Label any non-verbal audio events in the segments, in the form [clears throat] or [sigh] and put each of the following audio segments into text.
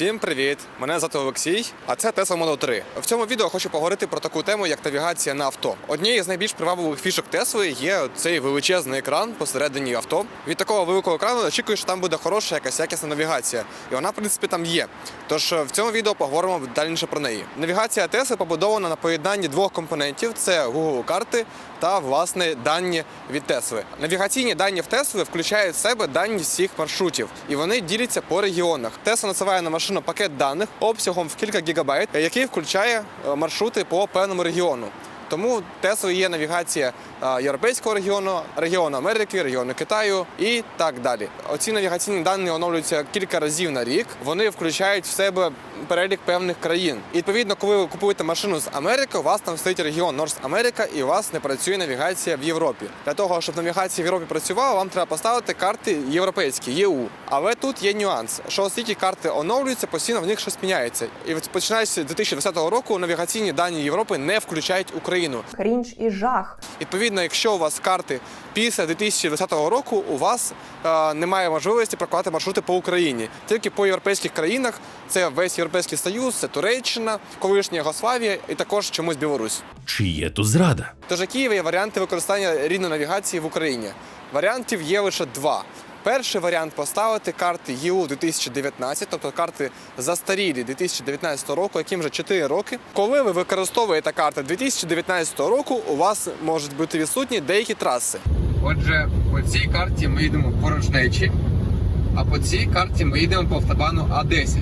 Всім привіт! Мене звати Олексій, а це Tesla Model 3. В цьому відео хочу поговорити про таку тему, як навігація на авто. Однією з найбільш привабливих фішок Тесли є цей величезний екран посередині авто. Від такого великого екрану очікую, що там буде хороша якась якісна навігація. І вона, в принципі, там є. Тож е, в цьому відео поговоримо детальніше про неї. Навігація Тесли побудована на поєднанні двох компонентів: це Google карти та власне дані від Тесли. Навігаційні дані в Тесли включають в себе дані всіх маршрутів, і вони діляться по регіонах. Тесла насилає на машину пакет даних обсягом в кілька гігабайт, який включає е, маршрути по певному регіону. Тому Теслою є навігація е, європейського регіону, регіону Америки, регіону Китаю і так далі. Оці навігаційні дані оновлюються кілька разів на рік. Вони включають в себе перелік певних країн. І відповідно, коли ви купуєте машину з Америки, у вас там стоїть регіон Норс Америка, і у вас не працює навігація в Європі. Для того, щоб навігація в Європі працювала, вам треба поставити карти європейські, ЄУ. Але тут є нюанс, що оскільки карти оновлюються, постійно в них щось міняється. І починаючи з 2020 року навігаційні дані Європи не включають Україну. крінж і жах. Відповідно, якщо у вас карти після 2020 року, у вас е, немає можливості прокладати маршрути по Україні. Тільки по європейських країнах це весь європейський союз, це Туреччина, колишня Єгославія і також чомусь Білорусь. Чи є тут зрада? Тож які є варіанти використання рідної навігації в Україні? Варіантів є лише два. Перший варіант поставити карти ЄУ 2019, тобто карти застарілі 2019 року, яким вже 4 роки. Коли ви використовуєте карти 2019 року, у вас можуть бути відсутні деякі траси. Отже, по цій карті ми йдемо порожнечі, а по цій карті ми йдемо по автобану А10.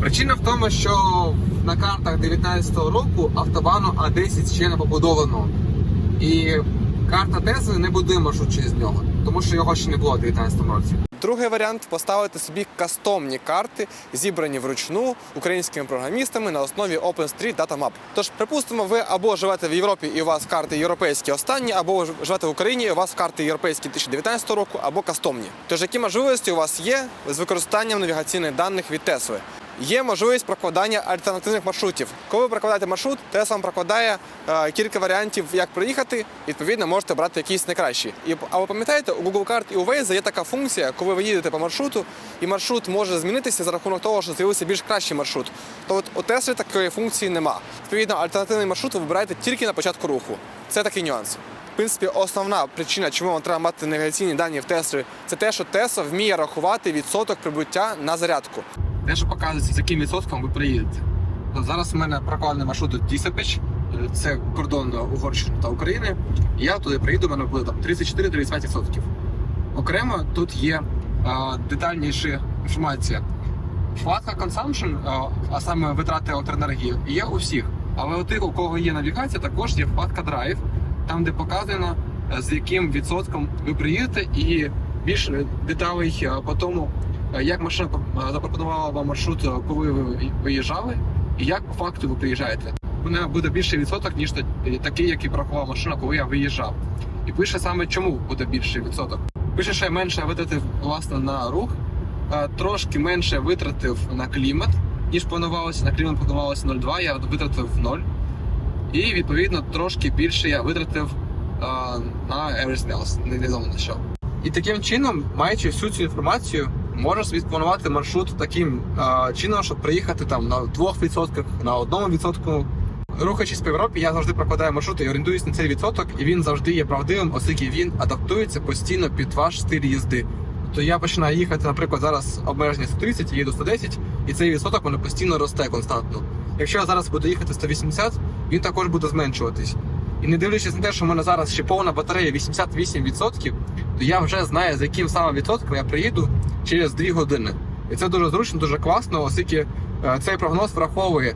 Причина в тому, що на картах 19-го року автобану А10 ще не побудовано. І карта Тесли не будує маршрут через нього, тому що його ще не було в 19-му році. Другий варіант поставити собі кастомні карти, зібрані вручну українськими програмістами на основі OpenStreet Data Map. Тож, припустимо, ви або живете в Європі і у вас карти європейські останні, або живете в Україні і у вас карти європейські 2019 року, або кастомні. Тож які можливості у вас є з використанням навігаційних даних від Тесли? Є можливість прокладання альтернативних маршрутів. Коли ви прокладаєте маршрут, Tesla вам прокладає е, кілька варіантів, як проїхати. Відповідно, можете брати якісь найкращі. І а ви пам'ятаєте, у Google карт і у Waze є така функція, коли ви їдете по маршруту, і маршрут може змінитися за рахунок того, що з'явився більш кращий маршрут. То от у Теслі такої функції нема. Відповідно, альтернативний маршрут ви вибираєте тільки на початку руху. Це такий нюанс. В принципі, основна причина, чому вам треба мати навігаційні дані в Теслі, це те, що Tesla вміє рахувати відсоток прибуття на зарядку. Те, що показується, з яким відсотком ви приїдете. То зараз у мене прокладений маршрут до Тісапич, це кордон Угорщини та України. Я туди приїду, у мене буде там 34-35%. Окремо тут є а, детальніша інформація. Вкладка consumption, а, а саме витрати електроенергії, є у всіх. Але у тих, у кого є навігація, також є вкладка Drive, там де показано, е, з яким відсотком ви приїдете, і більш деталей е, по тому, е, як машина е, запропонувала вам маршрут, е, коли ви виїжджали, і як по факту ви приїжджаєте. У мене буде більший відсоток, ніж такий, який порахувала машина, коли я виїжджав. І пише саме чому буде більший відсоток. Пише, що я менше витратив власне на рух, е, трошки менше витратив на клімат, ніж планувалося. На клімат планувалося 0,2, я витратив 0. І відповідно трошки більше я витратив е, на everything else, невідомо на що. І таким чином, маючи всю цю інформацію, можна собі спланувати маршрут таким е, чином, щоб приїхати там на 2%, на 1%. Рухаючись по Європі, я завжди прокладаю маршрути і орієнтуюсь на цей відсоток, і він завжди є правдивим, оскільки він адаптується постійно під ваш стиль їзди. То я починаю їхати, наприклад, зараз обмеження 130, їду 110, і цей відсоток воно постійно росте константно. Якщо я зараз буду їхати 180, він також буде зменшуватись. І не дивлячись на те, що в мене зараз ще повна батарея 88%, то я вже знаю, за яким саме відсотком я приїду через 2 години. І це дуже зручно, дуже класно, оскільки е, цей прогноз враховує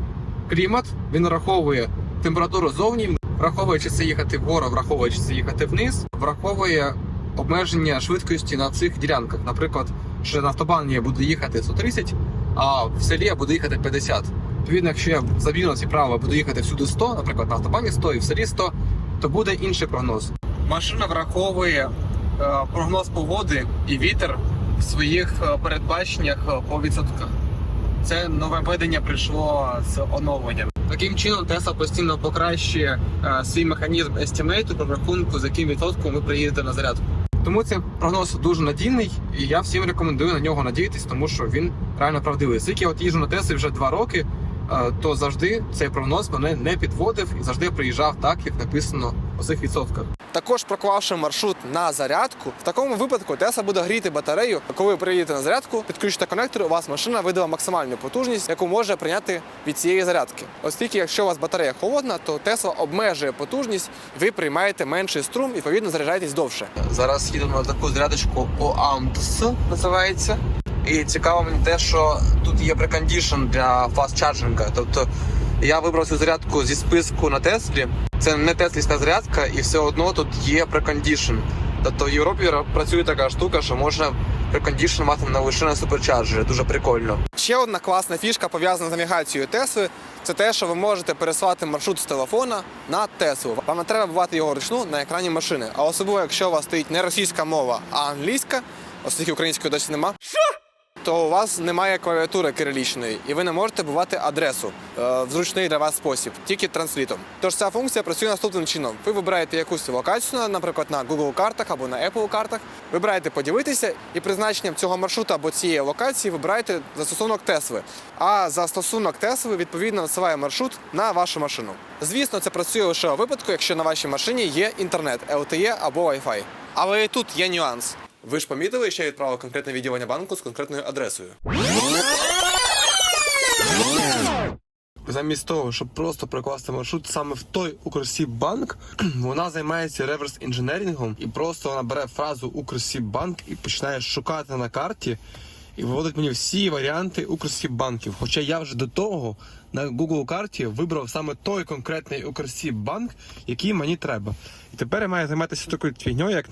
клімат, він враховує температуру зовні, враховує, чи це їхати вгору, враховує, чи це їхати вниз, враховує обмеження швидкості на цих ділянках. Наприклад, що на автобані я буду їхати 130, а в селі я буду їхати 50. Відповідно, якщо я заб'ю на ці правила, буду їхати всюди 100, наприклад, на автобані 100 і в селі 100, то буде інший прогноз. Машина враховує е, прогноз погоди і вітер в своїх е, передбаченнях е, по відсотках. Це нове ведення прийшло з оновленням. Таким чином, Tesla постійно покращує е, свій механізм естімейту про рахунку, з яким відсотком ви приїдете на зарядку. Тому цей прогноз дуже надійний, і я всім рекомендую на нього надіятись, тому що він реально правдивий. Скільки я от їжджу на Теслі вже два роки, то завжди цей прогноз мене не підводив і завжди приїжджав так, як написано цих відсотках. Також проклавши маршрут на зарядку, в такому випадку Тесла буде гріти батарею. Коли ви приїдете на зарядку, підключите конектор, у вас машина видала максимальну потужність, яку може прийняти від цієї зарядки. Оскільки, якщо у вас батарея холодна, то Тесла обмежує потужність, ви приймаєте менший струм і відповідно заряджаєтесь довше. Зараз їдемо на таку зарядочку OAMTS називається. І цікаво мені те, що тут є прекондішн для фаст-чарджинга. Тобто я вибрав цю зарядку зі списку на Теслі. Це не теслівська зарядка, і все одно тут є прекондішн. Тобто в Європі працює така штука, що можна прекондішн мати на лише на суперчарджері. Дуже прикольно. Ще одна класна фішка пов'язана з навігацією Тесли. Це те, що ви можете пересилати маршрут з телефона на Теслу. Вам не треба бувати його вручну на екрані машини. А особливо, якщо у вас стоїть не російська мова, а англійська, оскільки української досі нема. То у вас немає клавіатури кирилічної, і ви не можете бувати адресу е, в зручний для вас спосіб, тільки транслітом. Тож ця функція працює наступним чином: ви вибираєте якусь локацію, наприклад, на Google картах або на Apple картах, вибираєте поділитися, і призначенням цього маршрута або цієї локації вибираєте застосунок Тесли. А застосунок Тесли відповідно насилає маршрут на вашу машину. Звісно, це працює лише у випадку, якщо на вашій машині є інтернет, LTE або Wi-Fi. Але і тут є нюанс. Ви ж помітили, що я відправив конкретне відділення банку з конкретною адресою. Замість того, щоб просто прокласти маршрут саме в той Укрсіббанк, [clears throat] вона займається реверс інженерінгом і просто вона бере фразу Укрсіббанк і починає шукати на карті і виводить мені всі варіанти Укрсіббанків. Хоча я вже до того на Google карті вибрав саме той конкретний Укрсіббанк, який мені треба. І тепер я маю займатися такою фігньою, як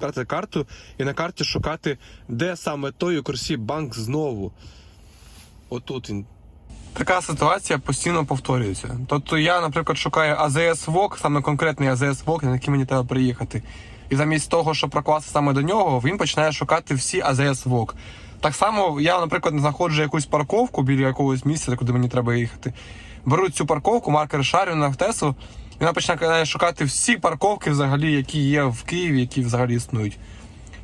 брати карту і на карті шукати, де саме той Укрсіббанк знову. Отут він. Така ситуація постійно повторюється. Тобто я, наприклад, шукаю АЗС ВОК, саме конкретний АЗС ВОК, на який мені треба приїхати. І замість того, щоб прокласти саме до нього, він починає шукати всі АЗС ВОК. Так само я, наприклад, знаходжу якусь парковку біля якогось місця, куди мені треба їхати. Беру цю парковку, маркер шарю на Тесу, і вона починає шукати всі парковки, взагалі, які є в Києві, які взагалі існують.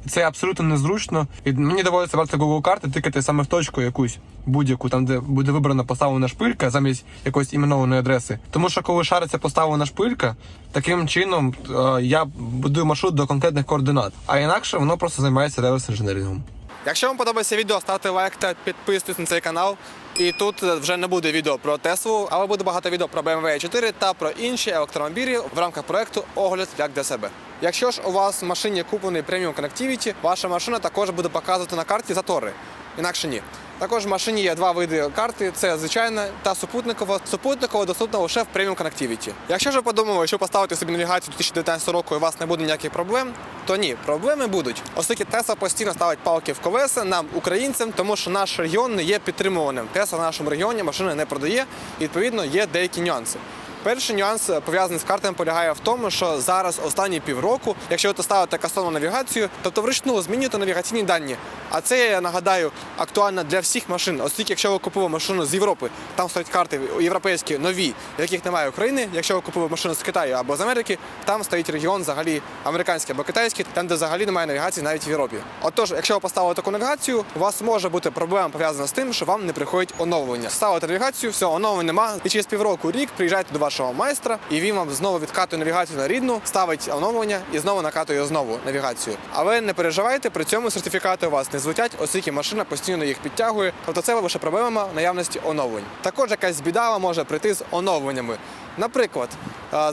І це абсолютно незручно. І мені доводиться брати Google карти, тикати саме в точку якусь будь-яку, там де буде вибрана поставлена шпилька замість якоїсь іменованої адреси. Тому що коли шариться поставлена шпилька, таким чином е, я будую маршрут до конкретних координат. А інакше воно просто займається реверс інженерінгом. Якщо вам подобається відео, ставте лайк та підписуйтесь на цей канал. І тут вже не буде відео про Теслу, але буде багато відео про BMW 4 та про інші електромобілі в рамках проекту Огляд як для себе. Якщо ж у вас в машині куплений преміум Connectivity, ваша машина також буде показувати на карті затори. Інакше ні. Також в машині є два види карти: це звичайна та супутникова. Супутникова доступна лише в преміум Connectivity. Якщо ж подумали, що поставити собі навігацію 2019 року і у вас не буде ніяких проблем, то ні, проблеми будуть. Оскільки Тесла постійно ставить палки в колеса нам, українцям, тому що наш регіон не є підтримуваним. Тесла в нашому регіоні машини не продає, і відповідно є деякі нюанси. Перший нюанс е, пов'язаний з картами полягає в тому, що зараз останні півроку, якщо ви ставите кастомну навігацію, тобто вручну змінюєте навігаційні дані. А це я нагадаю актуально для всіх машин. Оскільки, якщо ви купили машину з Європи, там стоять карти європейські нові, яких немає України. Якщо ви купили машину з Китаю або з Америки, там стоїть регіон взагалі американський або китайський, там де взагалі немає навігації навіть в Європі. Отож, якщо ви поставили таку навігацію, у вас може бути проблема пов'язана з тим, що вам не приходить оновлення. Ставите навігацію, все, оновлення нема. І через півроку рік приїжджаєте до вашого майстра, і він вам знову відкатує навігацію на рідну, ставить оновлення і знову накатує знову навігацію. Але не переживайте, при цьому сертифікати у вас не злетять, оскільки машина постійно їх підтягує. Тобто це лише проблема наявності оновлень. Також якась біда може прийти з оновленнями. Наприклад,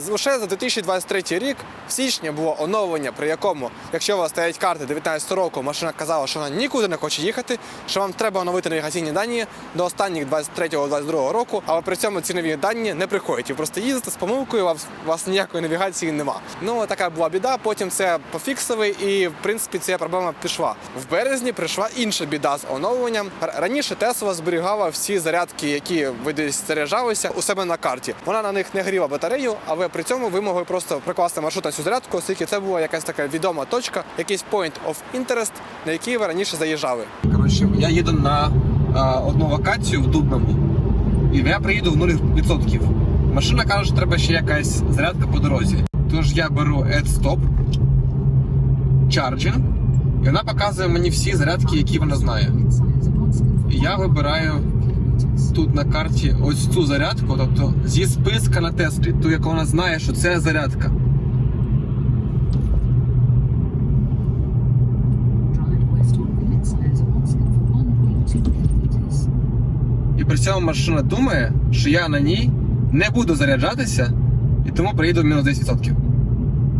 лише за 2023 рік в січні було оновлення, при якому, якщо у вас стоять карти 19 року, машина казала, що вона нікуди не хоче їхати, що вам треба оновити навігаційні дані до останніх 23-22 року, але при цьому ці нові дані не приходять. Ви просто їздите з помилкою, у вас, у вас ніякої навігації нема. Ну така була біда. Потім це пофіксили, і в принципі ця проблема пішла. В березні прийшла інша біда з оновленням. Раніше Тесла зберігала всі зарядки, які ви десь заряджалися у себе на карті. Вона на них не гріла батарею, але при цьому ви могли просто прикласти маршрут на цю зарядку, оскільки це була якась така відома точка, якийсь point of interest, на який ви раніше заїжджали. Коротше, я їду на одну локацію в Дубному, і я приїду в 0%. Машина каже, що треба ще якась зарядка по дорозі. Тож я беру Add Stop. Charging, і вона показує мені всі зарядки, які вона знає. І я вибираю тут на карті ось цю зарядку, тобто зі списка на Теслі, ту, яку вона знає, що це зарядка. І при цьому машина думає, що я на ній не буду заряджатися і тому приїду в мінус 10%.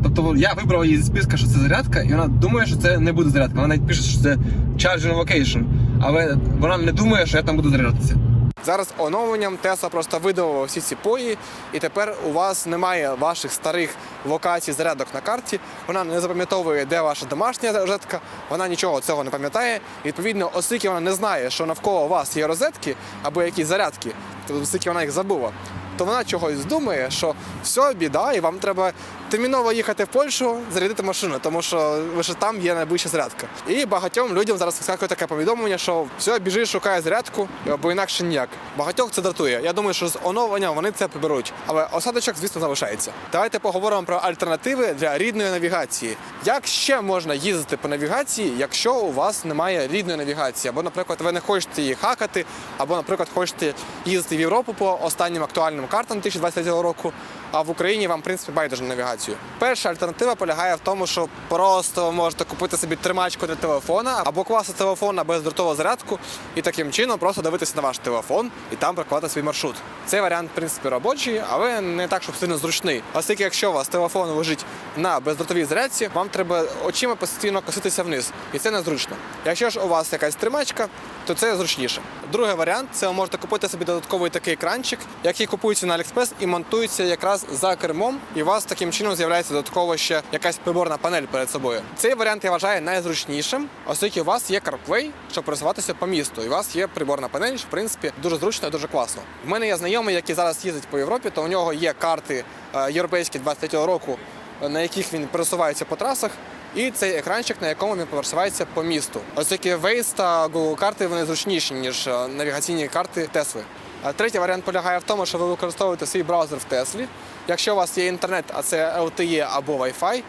Тобто я вибрав її зі списка, що це зарядка, і вона думає, що це не буде зарядка. Вона навіть пише, що це charging location, але вона не думає, що я там буду заряджатися. Зараз оновленням Тесла просто видавила всі ці пої, і тепер у вас немає ваших старих локацій зарядок на карті. Вона не запам'ятовує, де ваша домашня розетка, вона нічого цього не пам'ятає. І, відповідно, оскільки вона не знає, що навколо вас є розетки або якісь зарядки, то оскільки вона їх забула, то вона чогось думає, що все, біда, і вам треба терміново їхати в Польщу, зарядити машину, тому що лише там є найближча зарядка. І багатьом людям зараз вискакує таке повідомлення, що все, біжи, шукай зарядку, бо інакше ніяк. Багатьох це дратує. Я думаю, що з оновленням вони це приберуть. Але осадочок, звісно, залишається. Давайте поговоримо про альтернативи для рідної навігації. Як ще можна їздити по навігації, якщо у вас немає рідної навігації? Або, наприклад, ви не хочете її хакати, або, наприклад, хочете їздити в Європу по останнім актуальним картам 2023 року, а в Україні вам, в принципі, байдуже на навігацію. Перша альтернатива полягає в тому, що просто ви можете купити собі тримачку для телефона або класти телефон на бездротову зарядку і таким чином просто дивитися на ваш телефон і там прокладати свій маршрут. Цей варіант, в принципі, робочий, але не так, щоб сильно зручний. Оскільки, якщо у вас телефон лежить на бездротовій зарядці, вам треба очима постійно коситися вниз, і це незручно. Якщо ж у вас якась тримачка, то це зручніше. Другий варіант це ви можете купити собі додатковий такий екранчик, який купується на AliExpress і монтується якраз за кермом, і у вас таким чином з'являється додатково ще якась приборна панель перед собою. Цей варіант я вважаю найзручнішим, оскільки у вас є CarPlay, щоб пересуватися по місту, і у вас є приборна панель, що в принципі дуже зручно і дуже класно. В мене є знайомий, який зараз їздить по Європі, то у нього є карти е, європейські 23-го року, на яких він пересувається по трасах. І цей екранчик, на якому він пересувається по місту. Оскільки Waze та Google карти вони зручніші, ніж е, навігаційні карти Тесли. А Третій варіант полягає в тому, що ви використовуєте свій браузер в Теслі. Якщо у вас є інтернет, а це LTE або Wi-Fi,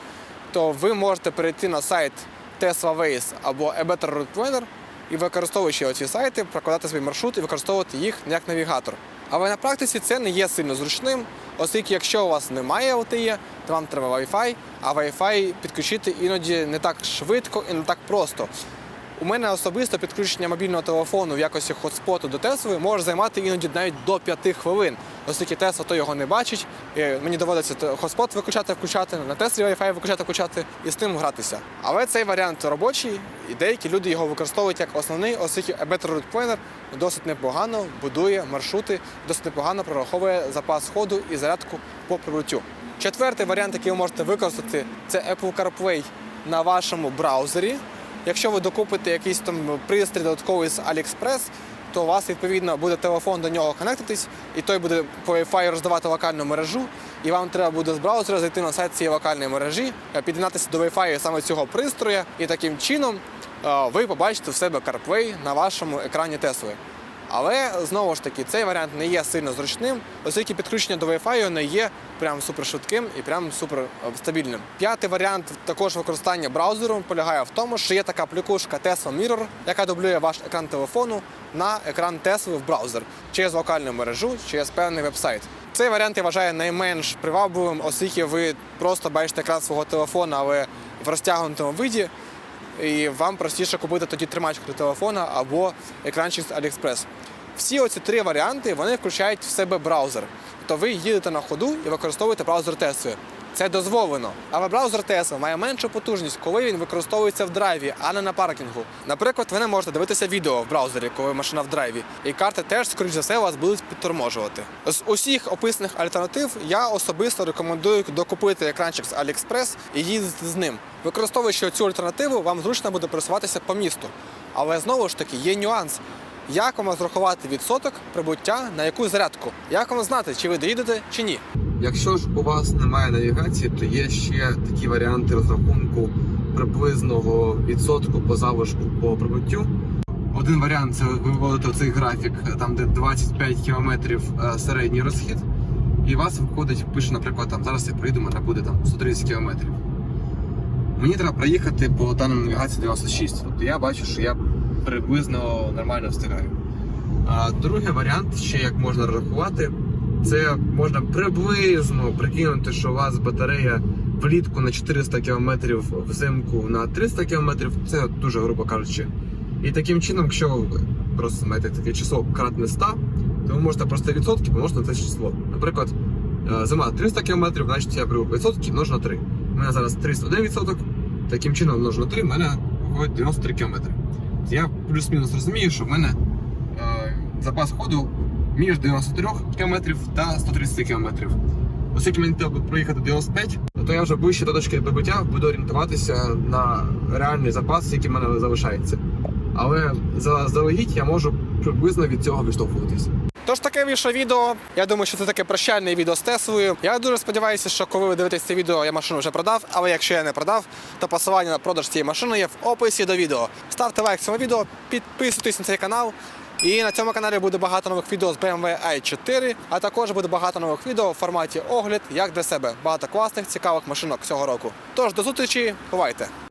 то ви можете перейти на сайт Tesla Waze або A Better Route Planner і використовуючи оці сайти, прокладати свій маршрут і використовувати їх як навігатор. Але на практиці це не є сильно зручним, оскільки якщо у вас немає LTE, то вам треба Wi-Fi, а Wi-Fi підключити іноді не так швидко і не так просто. У мене особисто підключення мобільного телефону в якості хотспоту до Тесли може займати іноді навіть до 5 хвилин, оскільки Тесла то його не бачить. І мені доводиться хотспот виключати, включати, на Теслі Wi-Fi виключати, включати і з тим гратися. Але цей варіант робочий, і деякі люди його використовують як основний, оскільки Better Route Planner досить непогано будує маршрути, досить непогано прораховує запас ходу і зарядку по прибуттю. Четвертий варіант, який ви можете використати, це Apple CarPlay на вашому браузері. Якщо ви докупите якийсь там пристрій додатковий з AliExpress, то у вас відповідно буде телефон до нього конектитись, і той буде по Wi-Fi роздавати локальну мережу, і вам треба буде з браузера зайти на сайт цієї локальної мережі, е, під'єднатися до Wi-Fi саме цього пристрою, і таким чином е, ви побачите в себе CarPlay на вашому екрані Тесли. Але знову ж таки, цей варіант не є сильно зручним, оскільки підключення до Wi-Fi не є прям супер швидким і прям супер е. П'ятий варіант також використання браузеру полягає в тому, що є така плюкушка Tesla Mirror, яка дублює ваш екран телефону на екран Tesla в браузер через локальну мережу, через певний веб-сайт. Цей варіант я вважаю найменш привабливим, оскільки ви просто бачите екран свого телефона, але в розтягнутому виді і вам простіше купити тоді тримачку до телефона або екранчик з AliExpress. Всі оці три варіанти вони включають в себе браузер. Тобто ви їдете на ходу і використовуєте браузер Tesla. Це дозволено. Але браузер Tesla має меншу потужність, коли він використовується в драйві, а не на паркінгу. Наприклад, ви не можете дивитися відео в браузері, коли машина в драйві. І карти теж, скоріш за все, вас будуть підторможувати. З усіх описаних альтернатив я особисто рекомендую докупити екранчик з AliExpress і їздити з ним. Використовуючи цю альтернативу, вам зручно буде пересуватися по місту. Але знову ж таки є нюанс. Як вам розрахувати відсоток прибуття на яку зарядку? Як вам знати, чи ви доїдете, чи ні? Якщо ж у вас немає навігації, то є ще такі варіанти розрахунку приблизного відсотку по залишку по прибуттю. Один варіант це ви виводите цей графік, там де 25 кілометрів е, середній розхід, і вас виходить, пише, наприклад, там зараз я проїду, мене буде там 130 кілометрів. мені треба проїхати по даному навігації 96. Тобто я бачу, що я приблизно нормально встигаю. А другий варіант, ще як можна рахувати, це можна приблизно прикинути, що у вас батарея влітку на 400 км, взимку на 300 км, це дуже грубо кажучи. І таким чином, якщо ви просто знаєте таке число кратне 100, то ви можете просто відсотки помножити на це число. Наприклад, е, зима 300 км, значить я беру відсотки множу на 3. У мене зараз 301 відсоток, таким чином множу на 3, в мене виходить 93 км. Я плюс-мінус розумію, що в мене е, запас ходу між 93 км та 130 км. Оскільки мені треба проїхати 95, то я вже ближче до точки прибуття буду орієнтуватися на реальний запас, який в мене залишається. Але заздалегідь я можу приблизно від цього відштовхуватися. Тож таке вийшло відео. Я думаю, що це таке прощальне відео з Теслою. Я дуже сподіваюся, що коли ви дивитесь це відео, я машину вже продав. Але якщо я не продав, то посилання на продаж цієї машини є в описі до відео. Ставте лайк цьому відео, підписуйтесь на цей канал. І на цьому каналі буде багато нових відео з BMW i4, а також буде багато нових відео в форматі огляд, як для себе. Багато класних, цікавих машинок цього року. Тож до зустрічі, бувайте!